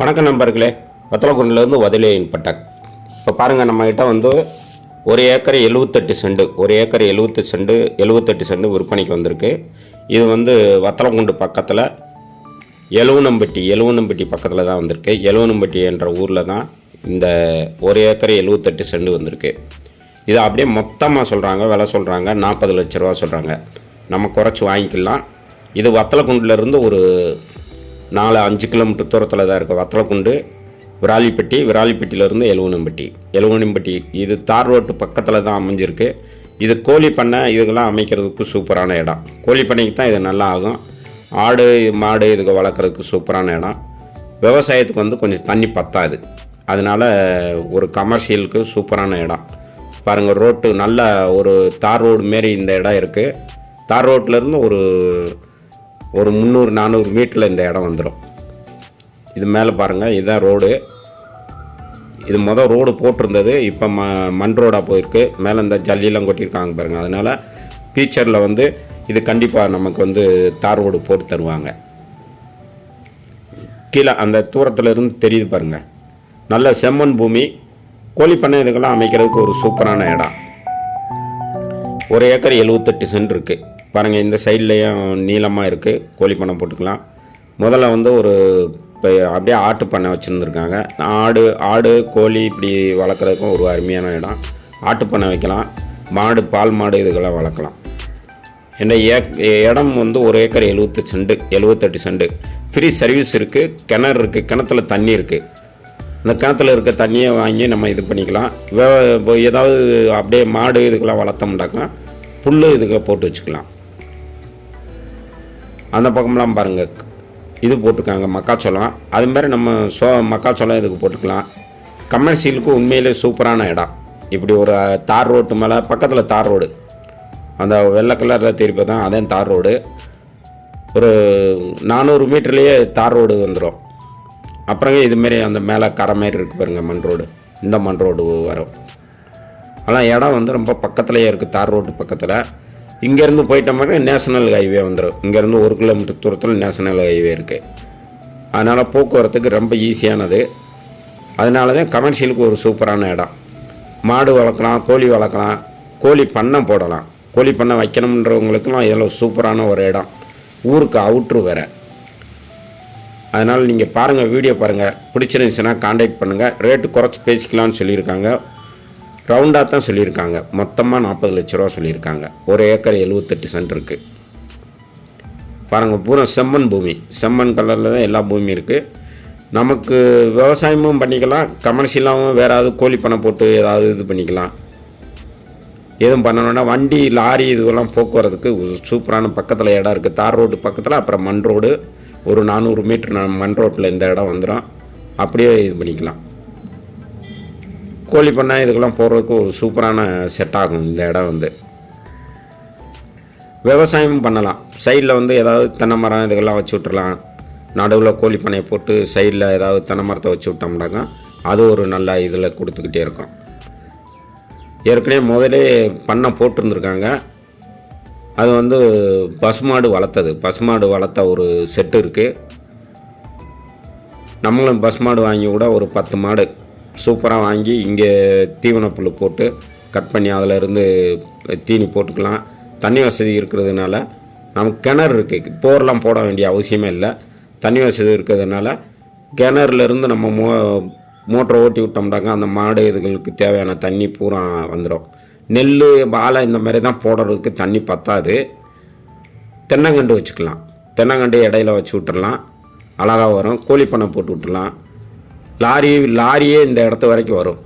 வணக்கம் நண்பர்களே. வத்தலக்குண்டிலேருந்து வதிலேயின் பட்டக். இப்போ பாருங்கள் நம்மக்கிட்ட வந்து ஒரு ஏக்கர் எழுவத்தெட்டு செண்டு ஒரு ஏக்கர் எழுபத்து செண்டு எழுவத்தெட்டு செண்டு விற்பனைக்கு வந்திருக்கு. இது வந்து வத்தலக்குண்டு பக்கத்தில் எலுவனம்பட்டி எலுவனம்பட்டி பக்கத்தில் தான் வந்திருக்கு. எலுவனம்பட்டி என்ற ஊரில் தான் இந்த ஒரு ஏக்கர் எழுவத்தெட்டு செண்டு வந்திருக்கு. இது அப்படியே மொத்தமாக சொல்கிறாங்க விலை சொல்கிறாங்க நாற்பது லட்ச ரூபா சொல்கிறாங்க நம்ம குறைச்சி வாங்கிக்கலாம். இது வத்தலக்குண்டிலேருந்து ஒரு நாலு அஞ்சு கிலோமீட்டர் தூரத்தில் தான் இருக்குது வத்தலக்குண்டு விராலிப்பட்டி விராலிப்பட்டியிலேருந்து எலுவனம்பட்டி எலுவனம்பட்டி இது தார் ரோட்டு பக்கத்தில் தான் அமைஞ்சிருக்கு. இது கோழி பண்ணை இதுக்கெல்லாம் அமைக்கிறதுக்கு சூப்பரான இடம். கோழி பண்ணைக்கு தான் இது நல்லா ஆகும். ஆடு மாடு இதுக்கு வளர்க்குறதுக்கு சூப்பரான இடம். விவசாயத்துக்கு வந்து கொஞ்சம் தண்ணி பத்தாது. அதனால் ஒரு கமர்ஷியலுக்கு சூப்பரான இடம். பாருங்கள் ரோட்டு நல்ல ஒரு தார் ரோடு மாரி இந்த இடம் இருக்குது தார் ரோட்லேருந்து ஒரு ஒரு முந்நூறு நானூறு மீட்டரில் இந்த இடம் வந்துடும் இது மேலே பாருங்கள் இதுதான் ரோடு. இது மொதல் ரோடு போட்டிருந்தது இப்போ ம மண் ரோடாக போயிருக்கு. மேலே இந்த ஜல்லியெல்லாம் கொட்டியிருக்காங்க பாருங்கள் அதனால் ஃபியூச்சரில் வந்து இது கண்டிப்பாக நமக்கு வந்து தார் ரோடு போட்டு தருவாங்க. கீழே அந்த தூரத்தில் இருந்து தெரியுது பாருங்கள் நல்ல செம்மண் பூமி. கோழி பண்ணை இதுக்கெல்லாம் அமைக்கிறதுக்கு ஒரு சூப்பரான இடம். ஒரு ஏக்கர் எழுவத்தெட்டு சென்ட் இருக்குது பாருங்கள் இந்த சைட்லேயும் நீளமாக இருக்குது கோழி பண்ணை போட்டுக்கலாம். முதல்ல வந்து ஒரு இப்போ அப்படியே ஆட்டு பண்ணை வச்சுருந்துருக்காங்க. ஆடு ஆடு கோழி இப்படி வளர்க்குறதுக்கும் ஒரு அருமையான இடம். ஆட்டு பண்ணை வைக்கலாம். மாடு பால் மாடு இதுக்கெல்லாம் வளர்க்கலாம். என்ன ஏக் இடம் வந்து ஒரு ஏக்கர் எழுபத்து செண்டு எழுபத்தெட்டு செண்டு. ஃப்ரீ சர்வீஸ் இருக்குது கிணறு இருக்குது கிணத்துல தண்ணி இருக்குது அந்த கிணத்துல இருக்க தண்ணியை வாங்கி நம்ம இது பண்ணிக்கலாம். வே இப்போ ஏதாவது அப்படியே மாடு இதுக்கெல்லாம் வளர்த்தோம்னாக்கா புல் இதுக்கு போட்டு வச்சுக்கலாம். அந்த பக்கம்லாம் பாருங்கள் இது போட்டிருக்காங்க மக்காச்சோளம். அது மாதிரி நம்ம சோ மக்காச்சோளம் இதுக்கு போட்டுக்கலாம். கமர்ஷியலுக்கு உண்மையிலே சூப்பரான இடம். இப்படி ஒரு தார் ரோட்டு மேலே பக்கத்தில் தார் ரோடு. அந்த வெள்ளை கலரில் திருப்பி தான் அதே தார் ரோடு. ஒரு நானூறு மீட்டர்லேயே தார் ரோடு வந்துடும் அப்புறங்க இதுமாரி அந்த மேலே கரை மாரி இருக்கு பாருங்கள் மண் ரோடு. இந்த மண் ரோடு வரும். ஆனால் இடம் வந்து ரொம்ப பக்கத்துலேயே இருக்குது தார் ரோட்டு பக்கத்தில். இங்கேருந்து போயிட்டோம்னா நேஷனல் ஹைவே வந்துடும் இங்கேருந்து ஒரு கிலோமீட்டர் தூரத்தில் நேஷனல் ஹைவே இருக்குது அதனால் போக்குவரத்துக்கு ரொம்ப ஈஸியானது. அதனால தான் கமர்ஷியலுக்கு ஒரு சூப்பரான இடம். மாடு வளர்க்கலாம் கோழி வளர்க்கலாம் கோழி பண்ணை போடலாம். கோழி பண்ணை வைக்கணுன்றவங்களுக்கெல்லாம் இதில் சூப்பரான ஒரு இடம். ஊருக்கு அவுட்ரு வேறு. அதனால் நீங்கள் பாருங்கள் வீடியோ பாருங்கள் பிடிச்சிருந்துச்சுன்னா காண்டாக்ட் பண்ணுங்கள் ரேட்டு குறைச்சி பேசிக்கலாம்னு சொல்லியிருக்காங்க. ரவுண்டாக தான் சொல்லியிருக்காங்க. மொத்தமாக நாற்பது லட்ச ரூபா சொல்லியிருக்காங்க. ஒரு ஏக்கர் எழுபத்தெட்டு சென்ட் இருக்குது பாருங்கள் பூரா செம்மண் பூமி. செம்மண் கலரில் தான் எல்லா பூமியும் இருக்குது நமக்கு விவசாயமும் பண்ணிக்கலாம். கமர்ஷியலாகவும் வேறு ஏதாவது கோழி பண்ணை போட்டு ஏதாவது இது பண்ணிக்கலாம். எதுவும் பண்ணணும்னா வண்டி லாரி இதுவெல்லாம் போக்குவரத்துக்கு சூப்பரான பக்கத்தில் இடம் இருக்குது தார் ரோடு பக்கத்தில் அப்புறம் மண் ரோடு. ஒரு நானூறு மீட்ரு மண் ரோட்டில் இந்த இடம் வந்துடும் அப்படியே இது பண்ணிக்கலாம். கோழி பண்ணை இதுக்கெல்லாம் போகிறதுக்கு ஒரு சூப்பரான செட் ஆகும் இந்த இடம் வந்து. விவசாயமும் பண்ணலாம். சைடில் வந்து ஏதாவது தென்னை மரம் இதுக்கெல்லாம் வச்சு விட்டுறலாம். நடுவில் கோழி பண்ணையை போட்டு சைடில் ஏதாவது தென்னை மரத்தை வச்சு விட்டோம்னாக்கா அது ஒரு நல்ல இதில் கொடுத்துக்கிட்டே இருக்கும். ஏற்கனவே முதலே பண்ணை போட்டிருந்துருக்காங்க. அது வந்து பசுமாடு வளர்த்தது. பசுமாடு வளர்த்த ஒரு செட்டு இருக்குது நம்மளும் பசுமாடு வாங்கி கூட ஒரு பத்து மாடு சூப்பராக வாங்கி இங்கே தீவன போட்டு கட் பண்ணி அதில் இருந்து தீனி போட்டுக்கலாம். தண்ணி வசதி இருக்கிறதுனால நமக்கு கிணறு இருக்குது போர்லாம் போட வேண்டிய அவசியமே இல்லை. தண்ணி வசதி இருக்கிறதுனால கிணறுலேருந்து நம்ம மோ மோட்டரை ஓட்டி விட்டோம்னாக்கா அந்த மாடு இதுகளுக்கு தேவையான தண்ணி பூரா வந்துடும் நெல் வாழை இந்த மாதிரி தான் போடுறதுக்கு தண்ணி பத்தாது. தென்னங்கண்டு வச்சுக்கலாம். தென்னங்கண்டு இடையில வச்சு விட்டுடலாம் அழகாக வரும். கோழி பண்ணை போட்டு விட்டுலாம் லாரி லாரியே இந்த இடத்து வரைக்கும் வரும்.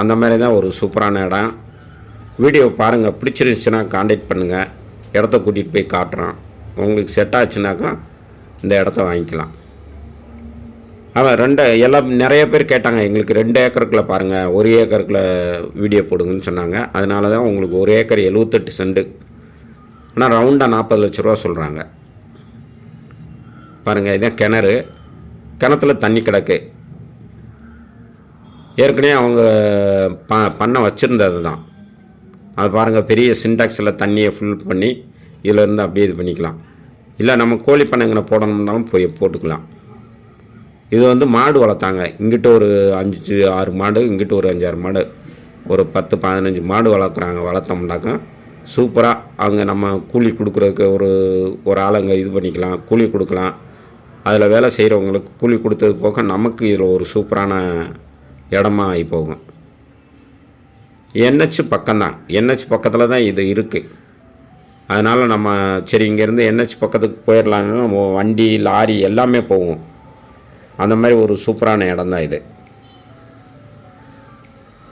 அந்த மாதிரி தான் ஒரு சூப்பரான இடம். வீடியோ பாருங்கள் பிடிச்சிருந்துச்சுன்னா காண்டாக்ட் பண்ணுங்கள் இடத்த கூட்டிகிட்டு போய் காட்டுறான். உங்களுக்கு செட் ஆச்சுனாக்கா இந்த இடத்த வாங்கிக்கலாம். அவன் ரெண்டு எல்லாம் நிறைய பேர் கேட்டாங்க. எங்களுக்கு ரெண்டு ஏக்கருக்குள்ள பாருங்கள் ஒரு ஏக்கருக்குள்ளே வீடியோ போடுங்கன்னு சொன்னாங்க. அதனால தான் உங்களுக்கு ஒரு ஏக்கர் எழுவத்தெட்டு செண்டு ஆனால் ரவுண்டாக நாற்பது லட்ச ரூபா சொல்கிறாங்க பாருங்கள் இதான் கிணறு. கிணத்துல தண்ணி கிடக்கு. ஏற்கனவே அவங்க ப பண்ண வச்சுருந்தது தான் அது பாருங்கள் பெரிய சின்டாக்ஸில் தண்ணியை ஃபில் பண்ணி இதிலேருந்து அப்படியே இது பண்ணிக்கலாம். இல்லை நம்ம கோழி பண்ணைங்களை போடணும்னாலும் போய் போட்டுக்கலாம். இது வந்து மாடு வளர்த்தாங்க. இங்கிட்ட ஒரு அஞ்சு ஆறு மாடு இங்கிட்ட ஒரு அஞ்சாறு மாடு ஒரு பத்து பதினஞ்சு மாடு வளர்க்குறாங்க. வளர்த்தோம்னாக்கா சூப்பராக அங்கே நம்ம கூலி கொடுக்குறதுக்கு ஒரு ஒரு ஆளுங்க இது பண்ணிக்கலாம் கூலி கொடுக்கலாம். அதில் வேலை செய்கிறவங்களுக்கு கூலி கொடுத்தது போக நமக்கு இதில் ஒரு சூப்பரான இடமா ஆகி போகும். என்ஹெச் பக்கம்தான். என்ஹெச் பக்கத்தில் தான் இது இருக்குது அதனால் நம்ம சரி இங்கேருந்து என்ஹெச் பக்கத்துக்கு போயிடலான்னு நம்ம வண்டி லாரி எல்லாமே போகும். அந்த மாதிரி ஒரு சூப்பரான இடம் தான் இது.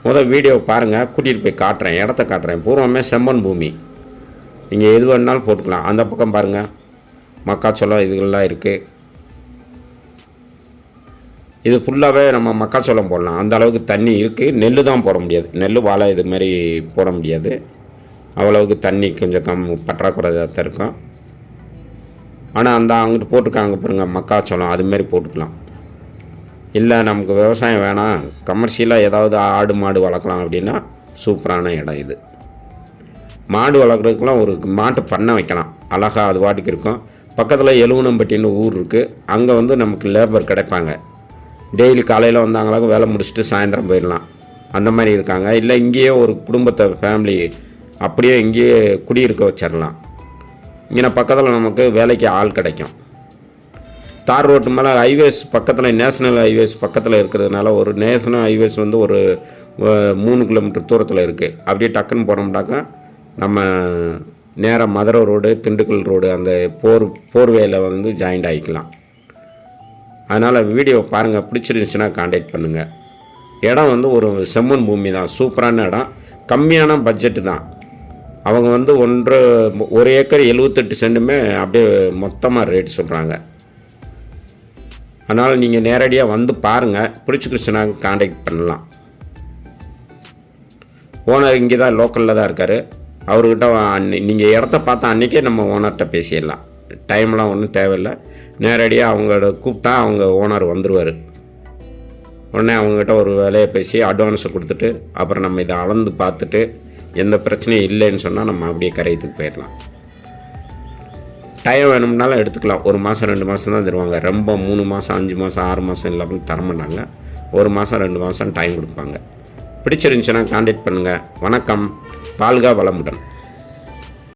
முதல் வீடியோ பாருங்கள் கூட்டிகிட்டு போய் காட்டுறேன். இடத்த காட்டுறேன். பூர்வமே செம்மன் பூமி. நீங்கள் எது வேணாலும் போட்டுக்கலாம். அந்த பக்கம் பாருங்கள் மக்காச்சோளம் இதுகள்லாம் இருக்குது இது ஃபுல்லாகவே நம்ம மக்காச்சோளம் போடலாம். அந்த அளவுக்கு தண்ணி இருக்குது நெல் தான் போட முடியாது. நெல் வாழை இது மாதிரி போட முடியாது. அவ்வளவுக்கு தண்ணி கொஞ்சம் கம் பற்றாக்குறை தான் இருக்கும். ஆனால் அந்த அங்கிட்டு போட்டுருக்காங்க பாருங்கள் மக்காச்சோளம். அதுமாரி போட்டுக்கலாம். இல்லை நமக்கு விவசாயம் வேணாம். கமர்ஷியலாக ஏதாவது ஆடு மாடு வளர்க்கலாம் அப்படின்னா சூப்பரான இடம் இது. மாடு வளர்க்குறதுக்குலாம் ஒரு மாட்டு பண்ணை வைக்கலாம். அழகா அது வாட்டுக்கு இருக்கும். பக்கத்தில் எலுவனம்பட்டின்னு ஊர் இருக்குது அங்கே வந்து நமக்கு லேபர் கிடைப்பாங்க. டெய்லி காலையில் வந்தாங்களா வேலை முடிச்சுட்டு சாயந்தரம் போயிடலாம். அந்த மாதிரி இருக்காங்க. இல்லை இங்கேயே ஒரு குடும்பத்தை ஃபேமிலி அப்படியே இங்கேயே குடியிருக்க வச்சிடலாம். இங்கே பக்கத்தில் நமக்கு வேலைக்கு ஆள் கிடைக்கும். தார் ரோட்டு மேலே ஹைவேஸ் பக்கத்தில் நேஷ்னல் ஹைவேஸ் பக்கத்தில் இருக்கிறதுனால ஒரு நேஷனல் ஹைவேஸ் வந்து ஒரு மூணு கிலோமீட்டர் தூரத்தில் இருக்குது அப்படியே டக்குன்னு போனோம்னாக்கா நம்ம நேராக மதுரை ரோடு திண்டுக்கல் ரோடு அந்த போர் போர்வேயில் வந்து ஜாயிண்ட் ஆகிக்கலாம் அதனால் வீடியோ பாருங்கள் பிடிச்சிருந்துச்சுன்னா காண்டாக்ட் பண்ணுங்கள் இடம் வந்து ஒரு செம்மண் பூமி தான் சூப்பரான இடம். கம்மியான பட்ஜெட்டு தான். அவங்க வந்து ஒன்று ஒரு ஏக்கர் எழுவத்தெட்டு சென்ட்டுமே அப்படியே மொத்தமாக ரேட் சொல்கிறாங்க அதனால் நீங்கள் நேரடியாக வந்து பாருங்கள் பிடிச்சிக்கிச்சுன்னா காண்டாக்ட் பண்ணலாம். ஓனர் இங்கே தான் லோக்கலில் தான் இருக்கார். அவர்கிட்ட நீங்கள் இடத்த பார்த்தா அன்றைக்கே நம்ம ஓனர்கிட்ட பேசிடலாம். டைம்லாம் ஒன்றும் தேவையில்லை. நேரடியாக அவங்களோட கூப்பிட்டா அவங்க ஓனர் வந்துடுவார் உடனே அவங்ககிட்ட ஒரு வேலையை பேசி அட்வான்ஸை கொடுத்துட்டு அப்புறம் நம்ம இதை அளந்து பார்த்துட்டு எந்த பிரச்சனையும் இல்லைன்னு சொன்னால் நம்ம அப்படியே கரையத்துக்கு போயிடலாம். டைம் வேணும்னாலும் எடுத்துக்கலாம். ஒரு மாதம் ரெண்டு மாதம் தான் தருவாங்க. ரொம்ப மூணு மாதம் அஞ்சு மாதம் ஆறு மாதம் இல்லாமல் தரமாட்டாங்க ஒரு மாதம் ரெண்டு மாதம் டைம் கொடுப்பாங்க. பிடிச்சிருந்துச்சுன்னா காண்டாக்ட் பண்ணுங்கள் வணக்கம். பால்கா வளமுடன்.